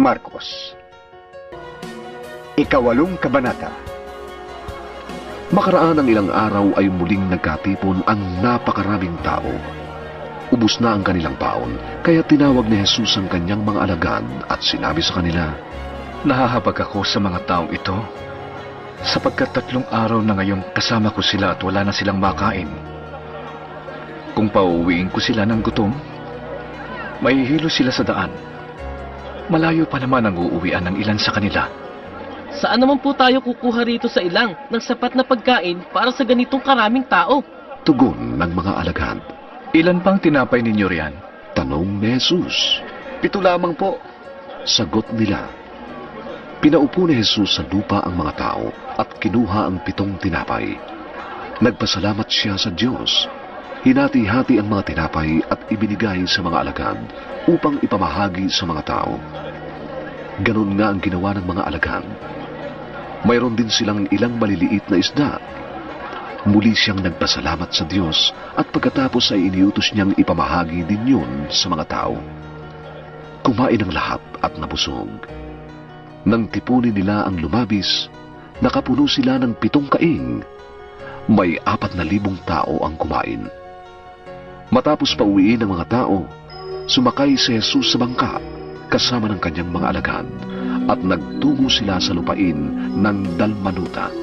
Marcos Ikawalong Kabanata Makaraan ng ilang araw ay muling nagkatipon ang napakaraming tao. Ubus na ang kanilang paon, kaya tinawag ni Jesus ang kanyang mga alagad at sinabi sa kanila, Nahahabag ako sa mga taong ito sapagkat tatlong araw na ngayon kasama ko sila at wala na silang makain. Kung pauwiin ko sila ng gutom, mahihilo sila sa daan. Malayo pa naman ang uuwian ng ilan sa kanila. Saan naman po tayo kukuha rito sa ilang ng sapat na pagkain para sa ganitong karaming tao? tugon ng mga alagad. Ilan pang tinapay ninyo riyan? Tanong ni Jesus. Pito lamang po Sagot nila. Pinaupo ni Jesus sa lupa ang mga tao at kinuha ang pitong tinapay. Nagpasalamat siya sa Diyos. Hinati-hati ang mga tinapay at ibinigay sa mga alagad upang ipamahagi sa mga tao. Ganon nga ang ginawa ng mga alagad. Mayroon din silang ilang maliliit na isda. Muli siyang nagpasalamat sa Diyos at pagkatapos ay iniutos niyang ipamahagi din yun sa mga tao. Kumain ang lahat at nabusog. Nang tipunin nila ang lumabis, nakapuno sila ng pitong kaing. May apat na libong tao ang kumain. Matapos pauwiin ng mga tao, sumakay si Jesus sa bangka kasama ng kanyang mga alagad at nagtungo sila sa lupain ng Dalmanuta.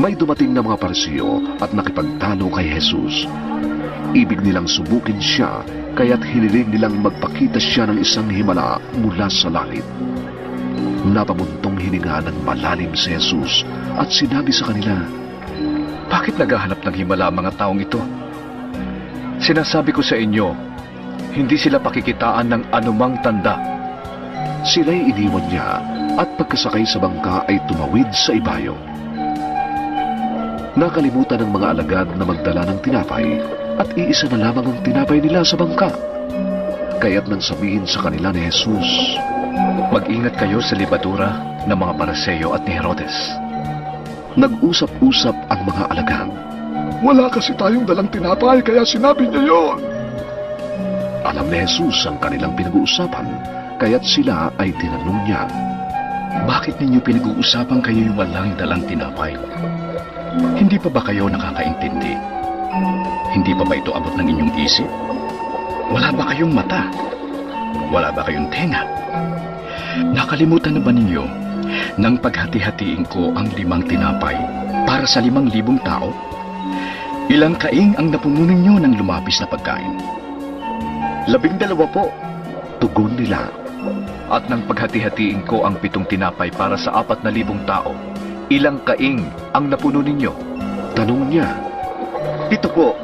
May dumating na mga parsiyo at nakipagtalo kay Jesus. Ibig nilang subukin siya kaya't hiniling nilang magpakita siya ng isang himala mula sa langit. Napabuntong hininga ng malalim si Jesus at sinabi sa kanila, Bakit naghahanap ng himala ang mga taong ito? Sinasabi ko sa inyo, hindi sila pakikitaan ng anumang tanda. Sila'y iniwan niya at pagkasakay sa bangka ay tumawid sa ibayo. Nakalimutan ng mga alagad na magdala ng tinapay at iisa na lamang ang tinapay nila sa bangka. Kaya't nang sabihin sa kanila ni Jesus, Mag-ingat kayo sa libadura ng mga paraseyo at ni Herodes. nag-usap-usap ang mga alagad. Wala kasi tayong dalang tinapay kaya sinabi niya yon. Alam ni Jesus ang kanilang pinag-uusapan, kaya't sila ay tinanong niya. Bakit ninyo pinag-uusapan kayo yung walang dalang tinapay? Hindi pa ba kayo nakakaintindi? Hindi pa ba ito abot ng inyong isip? Wala ba kayong mata? Wala ba kayong tenga? Nakalimutan na ba ninyo nang paghati-hatiin ko ang limang tinapay para sa limang libong tao? Ilang kaing ang napuno ninyo ng lumapis na pagkain? Labing dalawa po Tugon nila, At nang paghati-hatiin ko ang pitong tinapay para sa apat na libong tao, ilang kaing ang napuno ninyo? tanong niya, Pito po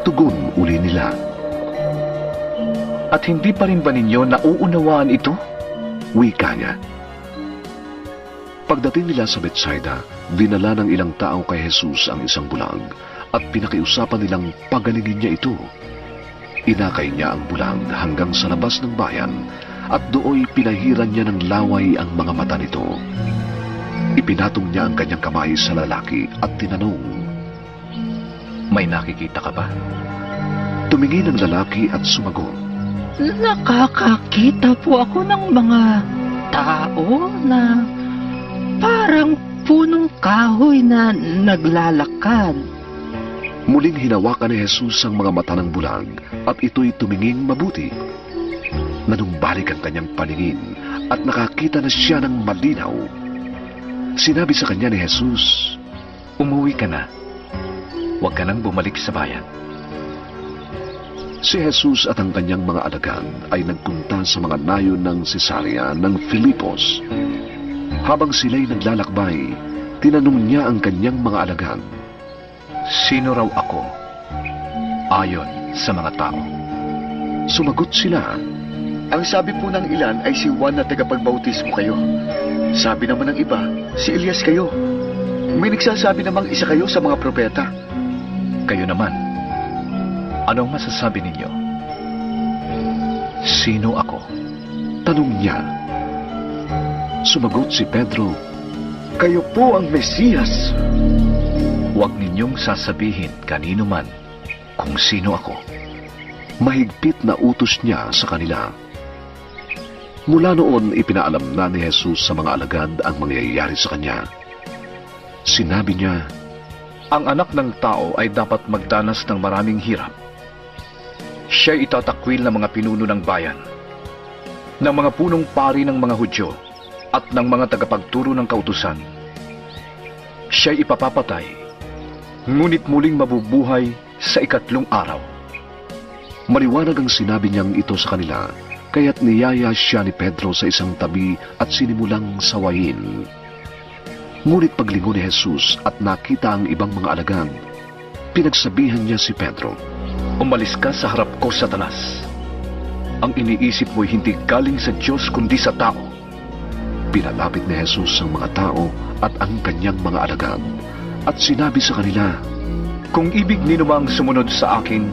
tugon uli nila. At hindi pa rin ba ninyo nauunawaan ito? Wika niya. Pagdating nila sa Bethsaida, dinala ng ilang tao kay Jesus ang isang bulag at pinakiusapan nilang pagalingin niya ito. Inakay niya ang bulag hanggang sa labas ng bayan at dooy pinahiran niya ng laway ang mga mata nito. Ipinatong niya ang kanyang kamay sa lalaki at tinanong, May nakikita ka ba? tumingin ang lalaki at sumagot, Nakakakita po ako ng mga tao na parang punong kahoy na naglalakad. Muling hinawakan ni Jesus ang mga mata ng bulag at ito'y tuminging mabuti. Nanumbalik ang kanyang paningin at nakakita na siya ng malinaw. Sinabi sa kanya ni Jesus, Umuwi ka na. Huwag ka nang bumalik sa bayan. si Jesus at ang kanyang mga alagad ay nagpunta sa mga nayon ng Cesarea ng Filipos. Habang sila'y naglalakbay, tinanong niya ang kanyang mga alagad. Sino raw ako? Ayon sa mga tao. Sumagot sila, Ang sabi po ng ilan ay si Juan na tagapagbautismo kayo Sabi naman ng iba, si Elias kayo May nagsasabi namang isa kayo sa mga propeta Kayo naman. Anong masasabi ninyo? Sino ako? tanong niya. Sumagot si Pedro, Kayo po ang Mesiyas Huwag ninyong sasabihin kanino man kung sino ako. mahigpit na utos niya sa kanila. Mula noon, ipinaalam na ni Jesus sa mga alagad ang mangyayari sa kanya. Sinabi niya, Ang anak ng tao ay dapat magdanas ng maraming hirap. Siya itatakwil ng mga pinuno ng bayan, ng mga punong pari ng mga Hudyo, at ng mga tagapagturo ng kautusan. Siya ipapapatay, ngunit muling mabubuhay sa ikatlong araw. Maliwanag ang sinabi niyang ito sa kanila, kaya't niyaya siya ni Pedro sa isang tabi at sinimulang sawayin. Ngunit paglingon ni Jesus at nakita ang ibang mga alagad, pinagsabihan niya si Pedro, Umalis ka sa harap ko, Satanas. Ang iniisip mo'y hindi galing sa Diyos kundi sa tao. Pinalapit ni Jesus ang mga tao at ang kanyang mga alagad at sinabi sa kanila, Kung ibig ni numang sumunod sa akin,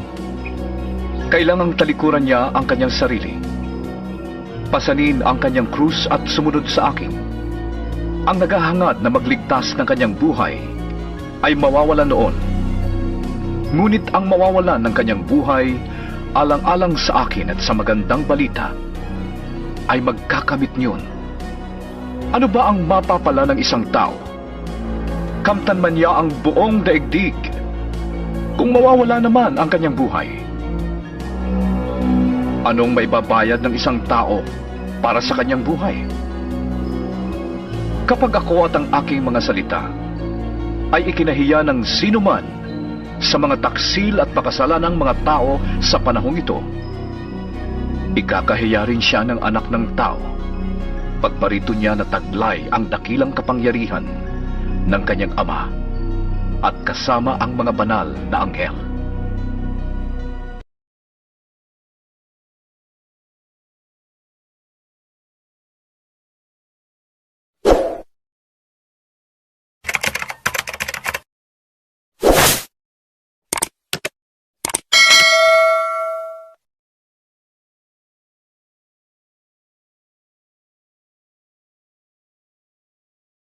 kailangang talikuran niya ang kanyang sarili. Pasanin ang kanyang krus at sumunod sa akin. Ang naghahangad na magligtas ng kanyang buhay ay mawawala noon. Ngunit ang mawawalan ng kanyang buhay alang-alang sa akin at sa magandang balita ay magkakamit niyon. Ano ba ang mapapala ng isang tao? Kamtan man niya ang buong daigdig kung mawawala naman ang kanyang buhay. Anong may babayad ng isang tao para sa kanyang buhay? Kapag ako at ang aking mga salita ay ikinahiya ng sino man sa mga taksil at pakasalanang mga tao sa panahong ito, ikakahiya rin siya ng anak ng tao pagparito niya na taglay ang dakilang kapangyarihan ng kanyang ama at kasama ang mga banal na anghel.